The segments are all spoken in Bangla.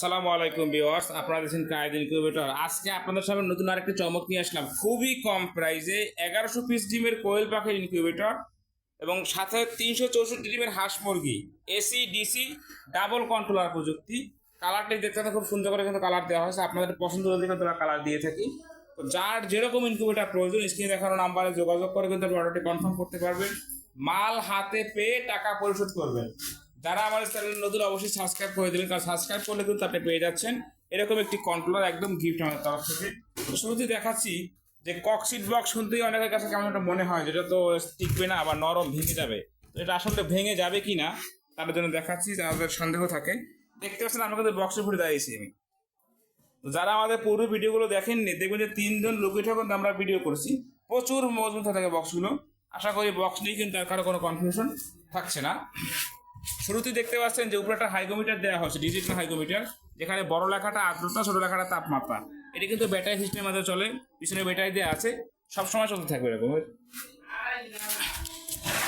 আসসালামু আলাইকুম ভিউয়ার্স, আপনারা দেখছেন কায়দিন ইনকিউবেটর আজকে আপনাদের সামনে নতুন আরেকটি চমক নিয়ে আসলাম। খুবই কম প্রাইসে এগারোশো পিস ডিমের কোয়েল পাখির ইনকিউবেটর এবং সাথে তিনশো চৌষট্টি ডিমের হাঁস মুরগি, এসি, ডিসি, ডাবল কন্ট্রোলার প্রযুক্তি। কালারটি দেখতে খুব সুন্দর করে কিন্তু কালার দেওয়া হয়েছে। আপনাদের পছন্দ হলে কিন্তু আমরা কালার দিয়ে থাকি। তো যার যেরকম ইনকিউবেটর প্রয়োজন স্ক্রিনে দেখানো নাম্বারে যোগাযোগ করে কিন্তু অর্ডারটি কনফার্ম করতে পারবেন। মাল হাতে পেয়ে টাকা পরিশোধ করবেন। যারা আমার চ্যানেল নতুন অবশ্যই সাবস্ক্রাইব করে দিলেন কারণ সাবস্ক্রাইব করলে কিন্তু আপনি পেয়ে যাচ্ছেন এরকম একটি কন্ট্রোলার একদম গিফট আমাদের তরফ থেকে। তো শুরুতেই দেখাচ্ছি যে ককসিট বক্স শুনতেই অনেকের কাছে কেমন একটা মনে হয়, যেটা তো টিকবে না, আবার নরম ভেঙে যাবে। এটা আসলে ভেঙে যাবে কি না তার জন্য দেখাচ্ছি, যাদের সন্দেহ থাকে। দেখতে পাচ্ছেন আমরা কিন্তু বক্সে ফুটে দাঁড়িয়েছি আমি। যারা আমাদের পুরো ভিডিওগুলো দেখেননি, দেখবেন যে তিনজন লোকের কিন্তু আমরা ভিডিও করেছি। প্রচুর মজবুত থাকে বক্সগুলো আশা করি বক্স নিয়ে কিন্তু আর কারও কোনো কনফিউশন থাকছে না। শুরুতেই দেখতে পাচ্ছেন যে উপরে একটা হাইগোমিটার দেওয়া হয়েছে, ডিজিটাল হাইগোমিটার যেখানে বড় লেখাটা আর্দ্রতা, ছোট লেখাটা তাপমাত্রা। এটা কিন্তু ব্যাটারি সিস্টেমের মধ্যে চলে, পিছনে ব্যাটারি দেওয়া আছে, সবসময় চলতে থাকবে এরকম।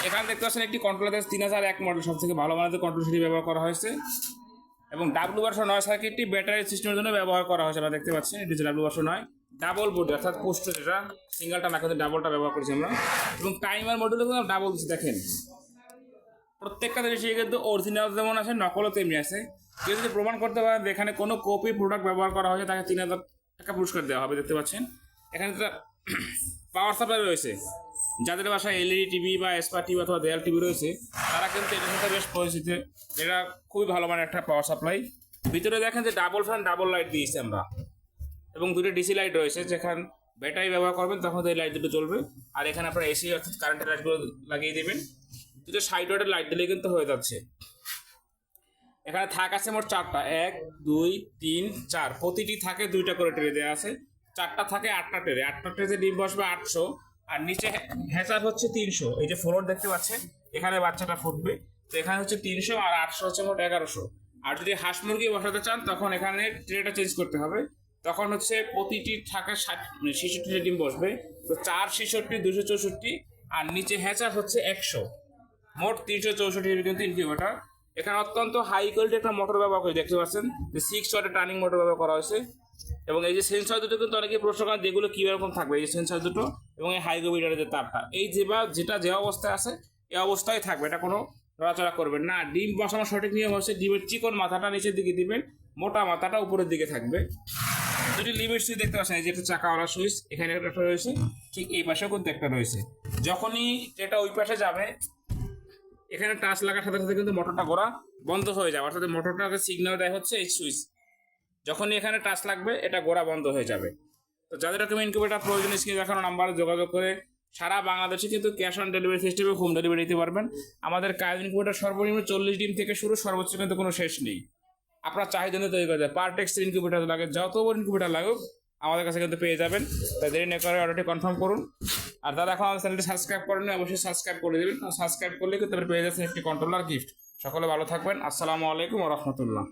এখানে দেখতে পাচ্ছেন একটি কন্ট্রোলার তিন হাজার এক মডেল সব থেকে ভালো মানের কন্ট্রোল সেটি ব্যবহার করা হয়েছে। এবং ডাব্লু বারশো নয় সার্কিটটি ব্যাটারি সিস্টেমের জন্য ব্যবহার করা হয়েছে আমরা দেখতে পাচ্ছি এটি ডাব্লু বারশো নয়। ডাবল বোর্ড অর্থাৎ পোস্ট যেটা সিঙ্গেলটা না, কিন্তু ডাবলটা ব্যবহার করেছি আমরা। এবং টাইমার মডেলও কিন্তু ডাবল দেখেন। প্রত্যেকটা জিনিসই কিন্তু অরিজিনাল যেমন আছে, নকলও তেমনি আছে। কেউ যদি প্রমাণ করতে পারেন যে এখানে কোনো কপি প্রোডাক্ট ব্যবহার করা হয়েছে, তাকে তিন হাজার টাকা পুরস্কার দেওয়া হবে, দেখতে পাচ্ছেন? এখানে একটা পাওয়ার সাপ্লাই রয়েছে। যাদের বাসায় এলইডি টিভি বা এসপা টিভি অথবা দেয়াল টিভি রয়েছে, তারা কিন্তু এটার সাথে বেশ পরিচিত। এটা খুবই ভালো মানের একটা পাওয়ার সাপ্লাই ভিতরে দেখেন যে ডাবল ফ্যান ডাবল লাইট দিয়েছি আমরা। এবং দুটো ডিসি লাইট রয়েছে, যেখানে ব্যাটারি ব্যবহার করবেন, তখন এই লাইট দুটো জ্বলবে। আর এখানে আপনার এসি অর্থাৎ কারেন্টের লাইটগুলো লাগিয়ে দেবেন। দুটো সাইড ওয়াটের লাইট দিলে কিন্তু হয়ে যাচ্ছে। এখানে থাক আছে মোট চারটা। এক, দুই, তিন, চার। প্রতিটি থাকে দুইটা করে ট্রে দেওয়া আছে। চারটা থাকে আটটা ট্রে আটটা ট্রেতে ডিম বসবে আটশো। আর নিচে হ্যাচার হচ্ছে তিনশো। এই যে ফ্লোর দেখতে পাচ্ছেন, এখানে বাচ্চাটা ফুটবে। তো এখানে হচ্ছে তিনশো আর আটশো হচ্ছে মোট এগারোশো। আর যদি হাঁস মুরগি বসাতে চান, তখন এখানে ট্রেটা চেঞ্জ করতে হবে। তখন হচ্ছে প্রতিটি থাকে ষাট মানে ছেষট্টি ডিম বসবে। তো চার ছেষট্টি, দুশো চৌষট্টি, আর নিচে হ্যাচার হচ্ছে একশো। মোট তিনশো চৌষট্টি কিন্তু ইনকিউবেটার এখানে অত্যন্ত হাই কোয়ালিটি একটা মোটর ব্যবহার করে, দেখতে পাচ্ছেন? যে সিক্স ওয়াটের টার্নিং মোটর ব্যবহার করা হয়েছে। এবং এই যে সেন্সর দুটো কিন্তু অনেকে প্রশ্ন করেন যেগুলো কী রকম থাকবে? এই সেন্সর দুটো এবং এই হাইগোমিটারের যে তারটা। এই যে বা, যেটা যে অবস্থায় আছে, এই অবস্থায় থাকবে। এটা কোনো নড়াচড়া করবেন না। ডিম বসানোর সঠিক নিয়ম হচ্ছে ডিমের চিকন মাথাটা নিচের দিকে দিবেন, মোটা মাথাটা উপরের দিকে থাকবে। দুটি লিমিট সুইচ দেখতে পাচ্ছেন, এই যে একটা চাকাওয়ালা সুইচ, এখানে একটা রয়েছে, ঠিক এই পাশেও কিন্তু একটা রয়েছে। যখনই এটা ওই পাশে যাবে এখানে টাচ লাগার সাথে সাথে কিন্তু মোটরটা ঘোরা বন্ধ হয়ে যাবে অর্থাৎ মোটরটাকে সিগন্যাল দেয় হচ্ছে এই সুইচ যখনই এখানে টাচ লাগবে, এটা গোড়া বন্ধ হয়ে যাবে। তো যাদের রকম ইনকিউবেটার প্রয়োজন স্ক্রিনে দেখানো নাম্বারে যোগাযোগ করে সারা বাংলাদেশে কিন্তু ক্যাশ অন ডেলিভারি সিস্টেমে হোম ডেলিভারি দিতে পারবেন। আমাদের কাজ ইনকিউবেটার সর্বনিম্ন চল্লিশ ডিম থেকে শুরু, সর্বোচ্চ কিন্তু কোনো শেষ নেই। আপনার চাহিদা তৈরি করে দেয় পার ইনকিউবেটার লাগে, যত ইনকিউবেটার লাগুক, আমাদের কাছে কিন্তু পেয়ে যাবেন। তাই দেরি না করে অর্ডারটি কনফার্ম করুন। আর দাদা, এখন আমার চ্যানেলটি সাবস্ক্রাইব করেন অবশ্যই সাবস্ক্রাইব করে দেবেন। সাবস্ক্রাইব করলে কিন্তু পেয়ে যাচ্ছেন একটি কন্ট্রোলার গিফট সকলে ভালো থাকবেন। আসসালামু আলাইকুম রহমতুল্লাহ।